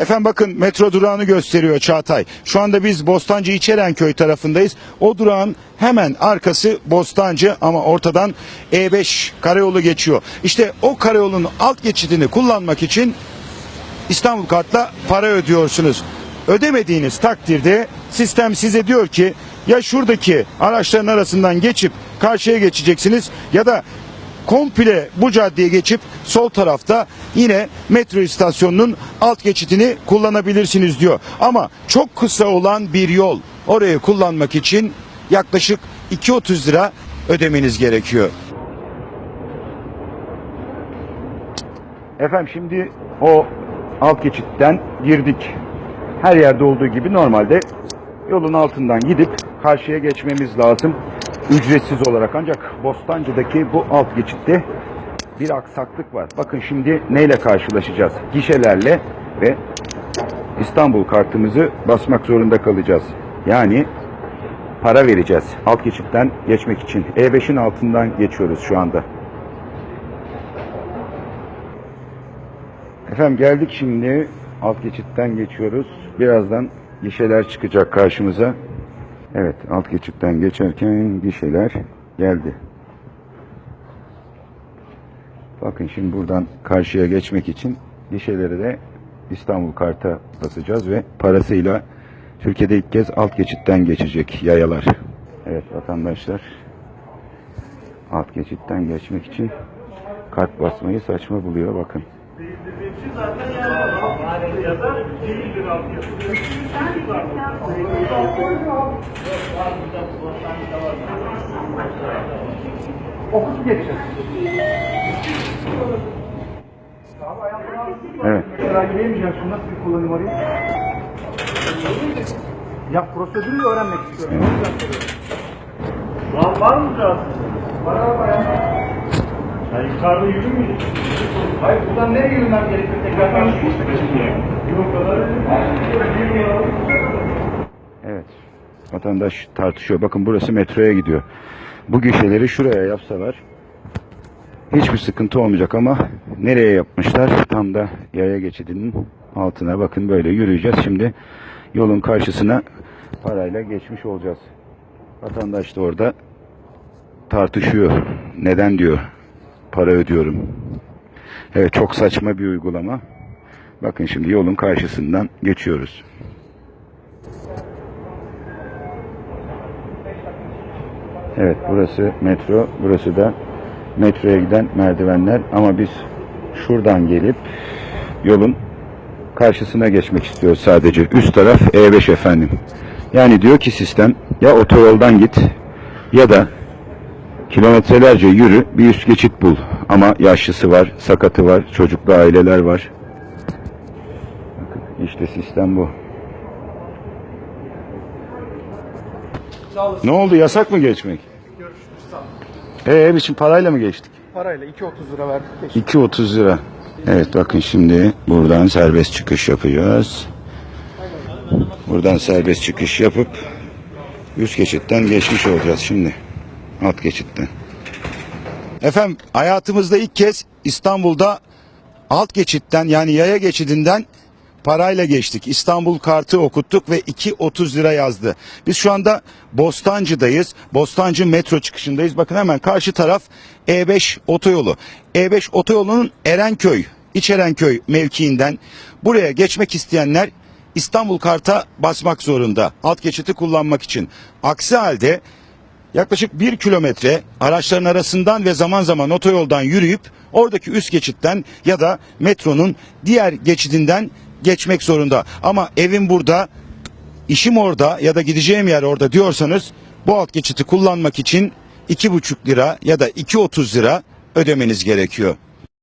Efendim bakın metro durağını gösteriyor Çağatay. Şu anda biz Bostancı İçerenköy tarafındayız. O durağın hemen arkası Bostancı ama ortadan E5 karayolu geçiyor. İşte o karayolun alt geçidini kullanmak için İstanbul Kart'la para ödüyorsunuz. Ödemediğiniz takdirde sistem size diyor ki ya şuradaki araçların arasından geçip karşıya geçeceksiniz ya da komple bu caddeye geçip sol tarafta yine metro istasyonunun alt geçidini kullanabilirsiniz diyor. Ama çok kısa olan bir yol orayı kullanmak için yaklaşık 2.30 lira ödemeniz gerekiyor. Efendim şimdi o alt geçitten girdik. Her yerde olduğu gibi normalde yolun altından gidip karşıya geçmemiz lazım. Ücretsiz olarak ancak Bostancı'daki bu alt geçitte bir aksaklık var. Bakın şimdi neyle karşılaşacağız? Gişelerle ve İstanbul kartımızı basmak zorunda kalacağız. Yani para vereceğiz alt geçitten geçmek için. E5'in altından geçiyoruz şu anda. Efendim geldik şimdi alt geçitten geçiyoruz. Birazdan gişeler çıkacak karşımıza. Evet alt geçitten geçerken gişeler geldi. Bakın şimdi buradan karşıya geçmek için gişeleri de İstanbul Kart'a basacağız ve parasıyla Türkiye'de ilk kez alt geçitten geçecek yayalar. Evet vatandaşlar alt geçitten geçmek için kart basmayı saçma buluyor bakın. Okutup geçeceğiz. Evet. Mesela giremeyeceğim nasıl bir kullanım arayayım? Ya prosedürü öğrenmek istiyorum. Var, var mı rahatsız? Var ya. Ya yukarıda yürümeyecek. Hayır buradan nereye yürümem gerekiyor tekrar karşı? Yok o kadar. Evet. Vatandaş tartışıyor. Bakın burası metroya gidiyor. Bu gişeleri şuraya yapsalar hiçbir sıkıntı olmayacak ama nereye yapmışlar? Tam da yaya geçidinin altına bakın böyle yürüyeceğiz. Şimdi yolun karşısına parayla geçmiş olacağız. Vatandaş da orada tartışıyor. Neden diyor para ödüyorum. Evet çok saçma bir uygulama. Bakın şimdi yolun karşısından geçiyoruz. Evet burası metro. Burası da metroya giden merdivenler. Ama biz şuradan gelip yolun karşısına geçmek istiyoruz sadece. Üst taraf E5 efendim. Yani diyor ki sistem ya otoyoldan git ya da kilometrelerce yürü bir üst geçit bul. Ama yaşlısı var, sakatı var, çocuklu aileler var. Bakın işte sistem bu. Ne oldu yasak mı geçmek? Görüşürüz. Sağ. Ee biz şimdi parayla mı geçtik? Parayla 2.30 lira verdik. Geçtik. 2.30 lira. Evet bakın şimdi buradan serbest çıkış yapacağız. Buradan serbest çıkış yapıp üst geçitten geçmiş olacağız şimdi. Alt geçitten. Efendim hayatımızda ilk kez İstanbul'da alt geçitten yani yaya geçidinden parayla geçtik. İstanbul kartı okuttuk ve 2.30 lira yazdı. Biz şu anda Bostancı'dayız. Bostancı metro çıkışındayız. Bakın hemen karşı taraf E5 otoyolu. E5 otoyolunun Erenköy, İç Erenköy mevkiinden buraya geçmek isteyenler İstanbul karta basmak zorunda. Alt geçiti kullanmak için. Aksi halde yaklaşık bir kilometre araçların arasından ve zaman zaman otoyoldan yürüyüp oradaki üst geçitten ya da metronun diğer geçidinden geçmek zorunda. Ama evim burada, işim orada ya da gideceğim yer orada diyorsanız bu alt geçiti kullanmak için iki buçuk lira ya da 2.30 lira ödemeniz gerekiyor.